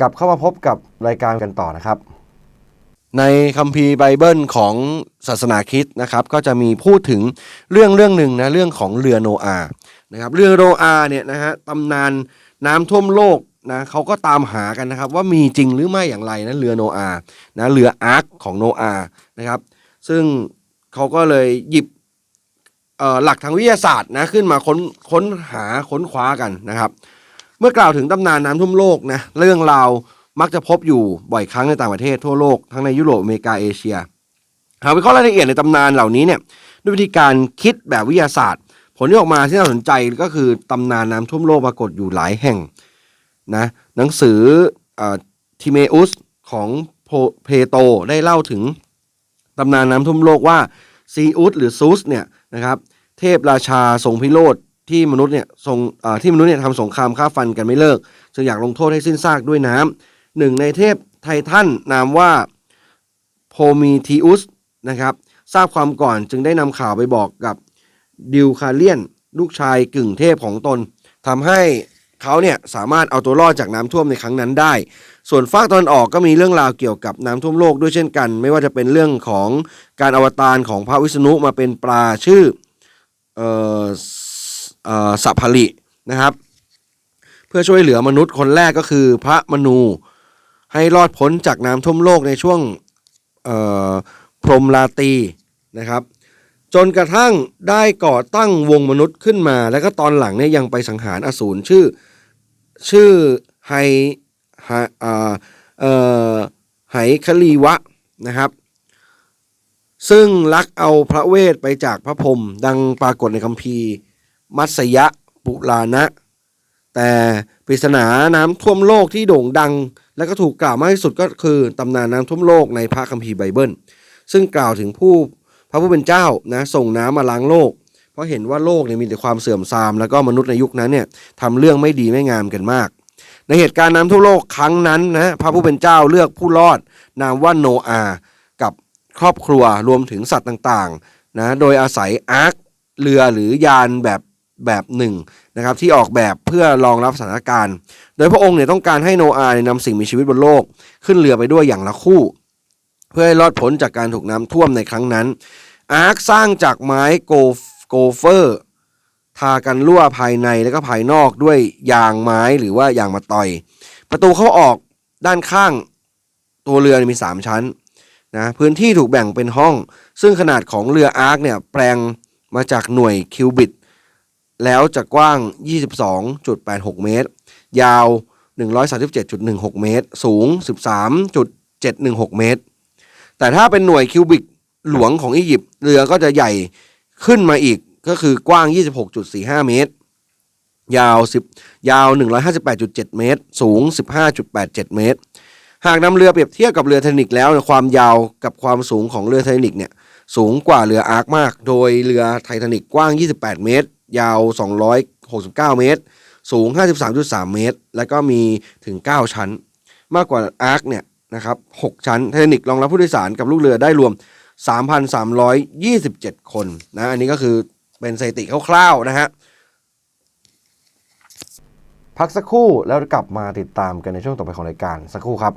กลับเข้ามาพบกับรายการกันต่อนะครับ ในคัมภีร์ไบเบิลของศาสนาคริสต์นะครับ ก็จะมีพูดถึงเรื่องเรื่องหนึ่งนะเรื่องของเรือโนอานะครับเรือโนอาเนี่ยนะฮะตำนานน้ำท่วมโลกนะเขาก็ตามหากันนะครับว่ามีจริงหรือไม่อย่างไรนะเรือโนอานะเรืออาร์คของโนอานะครับซึ่งเขาก็เลยหยิบหลักทางวิทยาศาสตร์นะขึ้นมาค้นค้นหาค้นคว้ากันนะครับ เมื่อกล่าวถึงตำนานน้ำท่วมโลกนะเรื่องราวมักจะพบอยู่บ่อยครั้งในต่างประเทศทั่วโลกทั้งในยุโรปอเมริกาเอเชียหากวิเคราะห์รายละเอียดในตำนานเหล่านี้เนี่ยด้วยวิธีการคิดแบบวิทยาศาสตร์ ผลที่ออกมาที่น่าสนใจก็คือตำนานน้ำท่วมโลกปรากฏอยู่หลายแห่งนะหนังสือทิเมอุสของเพโตได้เล่าถึงตำนานน้ำท่วมโลกว่าซีอุสหรือซูสเนี่ยนะครับเทพราชาทรงพิโรธ ที่มนุษย์เนี่ยทรงที่มนุษย์เนี่ยทำสงครามฆ่าฟันกันไม่เลิกจึงอยากลงโทษให้สิ้นซากด้วยน้ำหนึ่งในเทพไททันนามว่าโพมีทีอุสนะครับทราบความก่อนจึงได้นำข่าวไปบอกกับดิวคาเลียน ลูกชายกึ่งเทพของตนทำให้เขาเนี่ยสามารถเอาตัวรอดจากน้ำท่วมในครั้งนั้นได้ ส่วนฝากตอนออกก็มีเรื่องราวเกี่ยวกับน้ำท่วมโลกด้วยเช่นกัน ไม่ว่าจะเป็นเรื่องของการอวตารของพระวิษณุมาเป็นปลาชื่อเอ่อเอ่อ สัพพลินะครับ เพื่อช่วยเหลือมนุษย์คนแรกก็คือพระมนูให้รอดพ้นจากน้ำท่วมโลกในช่วงพรหมราตีนะครับ จนกระทั่งได้ก่อตั้งวงมนุษย์ขึ้นมา แล้วก็ตอนหลังเนี่ยยังไปสังหารอสูรชื่อชื่อไฮไฮไหคลีวะนะครับ ซึ่งลักเอาพระเวทไปจากพระพรหมดังปรากฏในคัมภีร์ มัสยะปุราณะ แต่ปริศนาน้ำท่วมโลกที่โด่งดัง และก็ถูกกล่าวมากที่สุดก็คือตำนานน้ำท่วมโลกในพระคัมภีร์ไบเบิล ซึ่งกล่าวถึงผู้พระผู้เป็นเจ้านะส่งน้ำมาล้างโลก เพราะเห็นว่าโลกเนี่ยมีแต่ความเสื่อมทราม แล้วก็มนุษย์ในยุคนั้นเนี่ยทำเรื่องไม่ดีไม่งามกันมาก ในเหตุการณ์น้ำท่วมโลกครั้งนั้นนะพระผู้เป็นเจ้าเลือกผู้รอด นามว่าโนอาห์กับครอบครัวรวมถึงสัตว์ต่างๆนะโดยอาศัยอาร์คเรือหรือยานแบบ แบบหนึ่งนะครับที่ออกแบบเพื่อรองรับสถานการณ์ โดยพระองค์เนี่ยต้องการให้โนอาห์นำสิ่งมีชีวิตบนโลก ขึ้นเรือไปด้วยอย่างละคู่ เพื่อให้รอดพ้นจากการถูกน้ำท่วมในครั้งนั้น อาร์คสร้างจากไม้โกโกเฟอร์ทากันรั่วภายในและก็ภายนอกด้วยยางไม้หรือว่ายางมาต่อย ประตูเข้าออกด้านข้างตัวเรือมี 3 ชั้นนะพื้นที่ถูกแบ่งเป็นห้อง ซึ่งขนาดของเรืออาร์คเนี่ยแปลงมาจากหน่วยคิวบิต แล้วจะกว้าง 22.86 เมตร ยาว 137.16 เมตร สูง 13.716 เมตร แต่ถ้าเป็นหน่วยคิวบิกหลวงของอียิปต์เรือก็จะใหญ่ขึ้นมาอีกก็คือกว้าง 26.45 เมตร ยาว 10 ยาว 158.7 เมตร สูง 15.87 เมตร หากนำเรือเปรียบเทียบกับเรือไททานิกแล้วเนี่ยความยาวกับความสูงของเรือไททานิกเนี่ยสูงกว่าเรืออาร์คมาก โดยเรือไททานิกกว้าง 28 เมตร ยาว 269 เมตร สูง 53.3 เมตร แล้วก็มีถึง 9 ชั้น มากกว่าอาร์คเนี่ยนะครับ 6 ชั้นไททานิกรองรับผู้โดยสารกับลูกเรือได้รวม 3,327 คนนะอันนี้ก็คือเป็นสถิติคร่าวๆนะฮะพักสักครู่แล้วกลับมาติดตามกันในช่วงต่อไปของรายการสักครู่ครับ